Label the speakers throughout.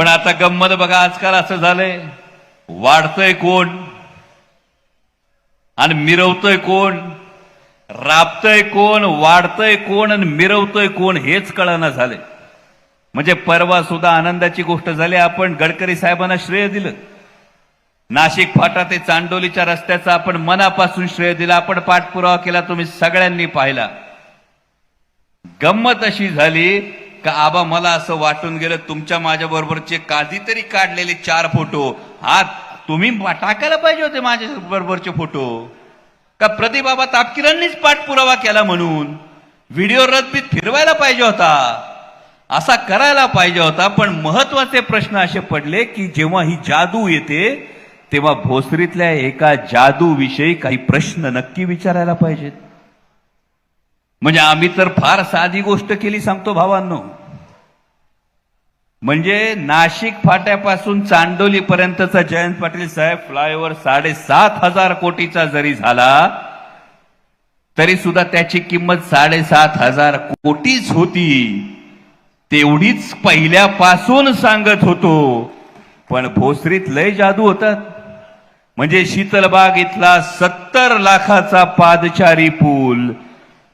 Speaker 1: पण आता गंमत बघा आजकाल असं झालंय. वाढतंय कोण? आणि मिरवतोय कोण? राबतय कोण? वाढतंय कोण? आणि मिरवतोय कोण? हेच कळना झाले म्हणजे परवा सुद्धा आनंदाची गोष्ट झाली. आपण गडकरी साहेबांना श्रेय दिलं. नाशिक फाटा ते चांडोलीच्या रस्त्याचा आपण मनापासून श्रेय दिला. आपण पाठपुरावा केला तुम्ही सगळ्यांनी पाहिला. गंमत अशी झाली का आबा मला असं वाटून गेलं तुमच्या माझ्या बरोबरचे कधीतरी काढलेले चार फोटो. हा तुम्ही टाकायला पाहिजे होते माझ्या बरोबरचे फोटो. का प्रतिबाबा तापकिरांनीच पाठपुरावा केला म्हणून? व्हिडिओ रद्दीत फिरवायला पाहिजे होता. असा करायला पाहिजे होता पण महत्त्वाचे प्रश्न असे पडले की जेव्हा ही जादू येते तेव्हा भोसरीतल्या एका जादूविषयी काही प्रश्न नक्की विचारायला पाहिजेत. म्हणजे आम्ही तर फार साधी गोष्ट केली सांगतो भावांनो. म्हणजे नाशिक फाट्यापासून चांडोली पर्यंतचा जयंत पाटील साहेब फ्लायओव्हर साडेसात हजार कोटीचा जरी झाला तरी सुद्धा त्याची किंमत साडेसात हजार कोटीच होती. तेवढीच पहिल्यापासून सांगत होतो. पण भोसरीत लय जादू होतात म्हणजे शीतलबाग इथला सत्तर लाखाचा पादचारी पूल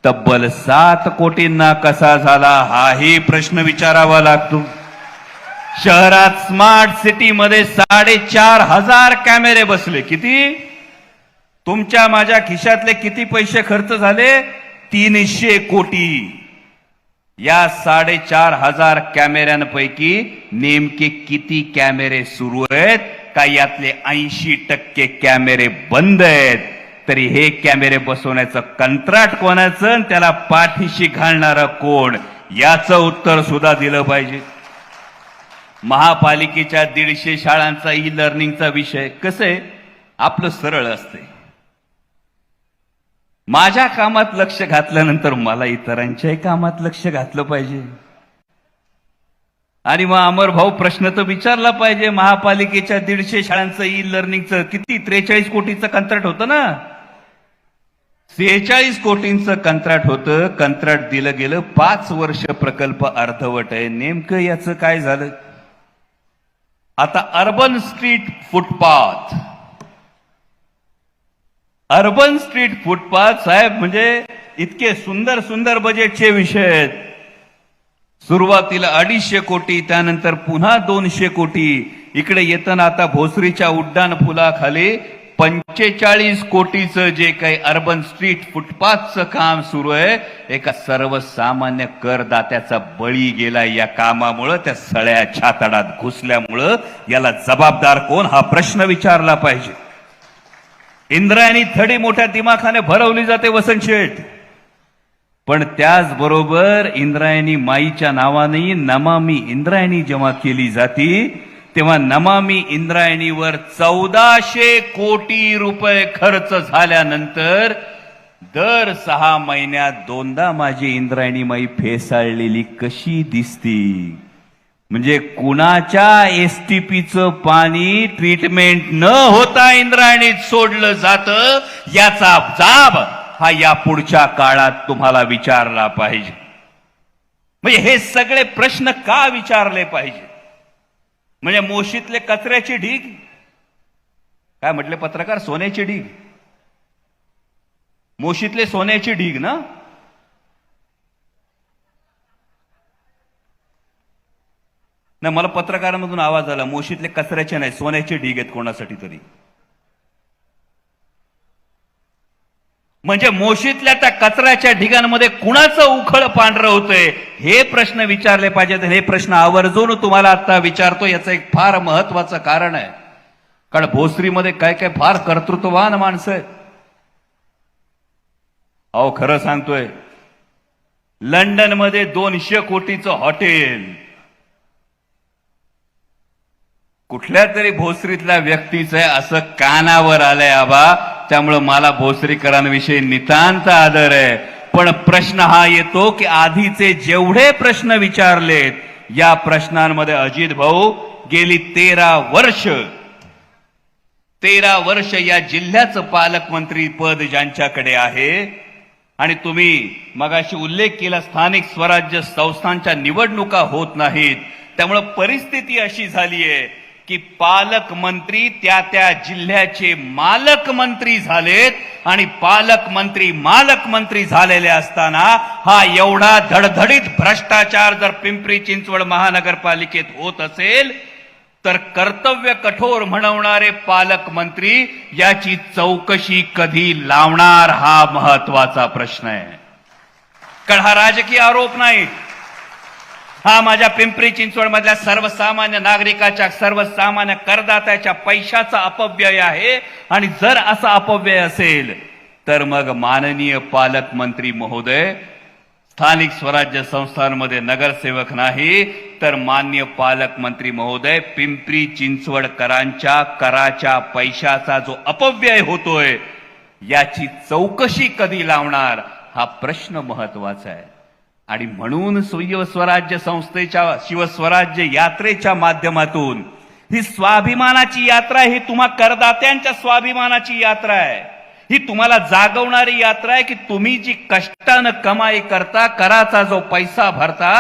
Speaker 1: तब्बल सात कोटींना कसा झाला हाही प्रश्न विचारावा लागतो. शहरात स्मार्ट सिटी मध्ये साडेचार हजार कॅमेरे बसले. किती? तुमच्या माझ्या खिशातले किती पैसे खर्च झाले? तीनशे कोटी. या साडेचार हजार कॅमेऱ्यांपैकी नेमके किती कॅमेरे सुरू आहेत? का यातले ऐंशी टक्के कॅमेरे बंद आहेत? तरी हे कॅमेरे बसवण्याचं कंत्राट कोणाचं? आणि त्याला पाठीशी घालणारा कोण? याचं उत्तर सुद्धा दिलं पाहिजे. महापालिकेच्या दीडशे शाळांचा ई लर्निंगचा विषय कसं आहे? आपलं सरळ असते माझ्या कामात लक्ष घातल्यानंतर मला इतरांच्याही कामात लक्ष घातलं पाहिजे. आणि मग अमर भाऊ प्रश्न तर विचारला पाहिजे महापालिकेच्या दीडशे शाळांचं ई लर्निंगचं किती? त्रेचाळीस कोटीचं कंत्राट होतं ना? सेहेचाळीस कोटींचं कंत्राट होतं. कंत्राट दिलं गेलं. पाच वर्ष प्रकल्प अर्धवट आहे. नेमकं याचं काय झालं? आता urban street footpath. Urban street footpath साहेब म्हणजे इतके सुंदर सुंदर बजेटचे विषय आहेत. सुरुवातीला अडीचशे कोटी त्यानंतर पुन्हा दोनशे कोटी. इकडे येताना आता भोसरीच्या उड्डाण पुलाखाली पंचेचाळीस कोटीचं जे काही अर्बन स्ट्रीट फुटपाथचं काम सुरू आहे एका सर्वसामान्य करदात्याचा बळी गेला या कामामुळं त्या सळ्या छातडात घुसल्यामुळं याला जबाबदार कोण हा प्रश्न विचारला पाहिजे. इंद्रायणी थडी मोठ्या दिमाखाने भरवली जाते वसंत शेठ. पण त्याचबरोबर इंद्रायणी माईच्या नावाने नमामी इंद्रायणी जेव्हा केली जाती तेव्हा नमामी इंद्रायणीवर चौदाशे कोटी रुपये खर्च झाल्यानंतर दर सहा महिन्यात दोनदा माझी इंद्रायणी माई फेसाळलेली कशी दिसती. म्हणजे कुणाच्या एसटीपीचं पाणी ट्रीटमेंट न होता इंद्रायणीत सोडलं जातं याचा जाब हा या पुढच्या काळात तुम्हाला विचारला पाहिजे. म्हणजे हे सगळे प्रश्न का विचारले पाहिजे? म्हणजे मोशीतले कचऱ्याची ढीग. काय म्हटले पत्रकार? सोन्याची ढीग. मोशीतले सोन्याची ढीग ना? नाही मला पत्रकारामधून आवाज आला मोशीतले कचऱ्याचे नाही सोन्याचे ढीग आहेत कोणासाठी तरी. म्हणजे मोशीतल्या त्या कचऱ्याच्या ढिगांमध्ये कुणाचं उखळ पांढरं होतंय? हे प्रश्न विचारले पाहिजेत. हे प्रश्न आवर्जून तुम्हाला आता विचारतो याचं एक फार महत्वाचं कारण आहे. कारण भोसरीमध्ये काय काय फार कर्तृत्ववान माणसं आहेत. अहो खरं सांगतोय. लंडनमध्ये दोनशे कोटीचं हॉटेल. कुठल्या तरी भोसरीतल्या व्यक्तीचं असं कानावर आलंय आबा. त्यामुळं मला भोसरीकरांविषयी नितांत आदर आहे. पण प्रश्न हा येतो की आधीचे जेवढे प्रश्न विचारलेत या प्रश्नांमध्ये अजित भाऊ गेली तेरा वर्ष. तेरा वर्ष या जिल्ह्याचं पालकमंत्री पद ज्यांच्याकडे आहे आणि तुम्ही मगाशी उल्लेख केला स्थानिक स्वराज्य संस्थांच्या निवडणुका होत नाहीत त्यामुळं परिस्थिती अशी झाली आहे की पालकमंत्री त्या त्या जिल्ह्याचे मालकमंत्री झालेत आणि पालकमंत्री मालकमंत्री झालेले असताना हा एवढा धडधडीत भ्रष्टाचार जर पिंपरी चिंचवड महानगरपालिकेत होत असेल तर कर्तव्य कठोर म्हणवणारे पालकमंत्री याची चौकशी कधी लावणार हा महत्त्वाचा प्रश्न आहे. कारण हा राजकीय आरोप नाही. हा माझ्या पिंपरी चिंचवड मधल्या सर्वसामान्य नागरिकाच्या सर्वसामान्य करदात्याच्या पैशाचा अपव्यय आहे. आणि जर असा अपव्यय असेल तर मग माननीय पालकमंत्री महोदय स्थानिक स्वराज्य संस्थांमध्ये नगरसेवक नाही तर मान्य पालकमंत्री महोदय पिंपरी चिंचवडकरांच्या कराच्या पैशाचा जो अपव्यय होतोय याची चौकशी कधी लावणार हा प्रश्न महत्त्वाचा आहे. आणि म्हणून शिव स्वराज्य संस्थेच्या शिवस्वराज्य यात्रेच्या माध्यमातून ही स्वाभिमानाची यात्रा ही तुम्हा करदात्यांच्या स्वाभिमानाची यात्रा आहे. ही तुम्हाला जागवणारी यात्रा आहे की तुम्ही जी कष्टानं कमाई करता कराचा जो पैसा भरता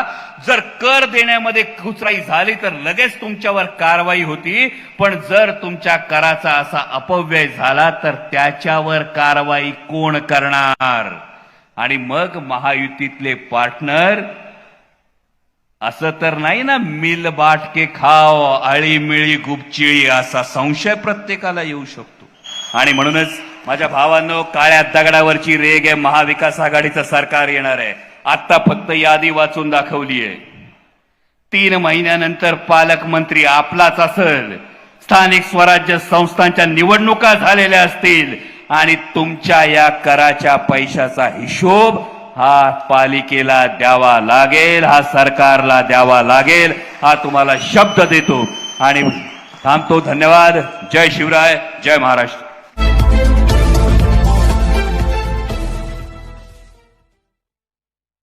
Speaker 1: जर कर देण्यामध्ये कुचराई झाली तर लगेच तुमच्यावर कारवाई होती. पण जर तुमच्या कराचा असा अपव्यय झाला तर त्याच्यावर कारवाई कोण करणार? आणि मग महायुतीतले पार्टनर असं तर नाही ना मिल बाटके खाव आळी मिळी गुपचिळी असा संशय प्रत्येकाला येऊ शकतो. आणि म्हणूनच माझ्या भावांनो काळ्या दगडावरची रेग आहे महाविकास आघाडीचं सरकार येणार आहे. आता फक्त यादी वाचून दाखवली आहे तीन महिन्यानंतर पालकमंत्री आपलाच असेल. स्थानिक स्वराज्य संस्थांच्या निवडणुका झालेल्या असतील. आणि तुमच्या या कराच्या पैशाचा हिशोब हा पालिकेला द्यावा लागेल हा सरकारला द्यावा लागेल हा तुम्हाला शब्द देतो. आणि थांबतो. धन्यवाद. जय शिवराय. जय महाराष्ट्र.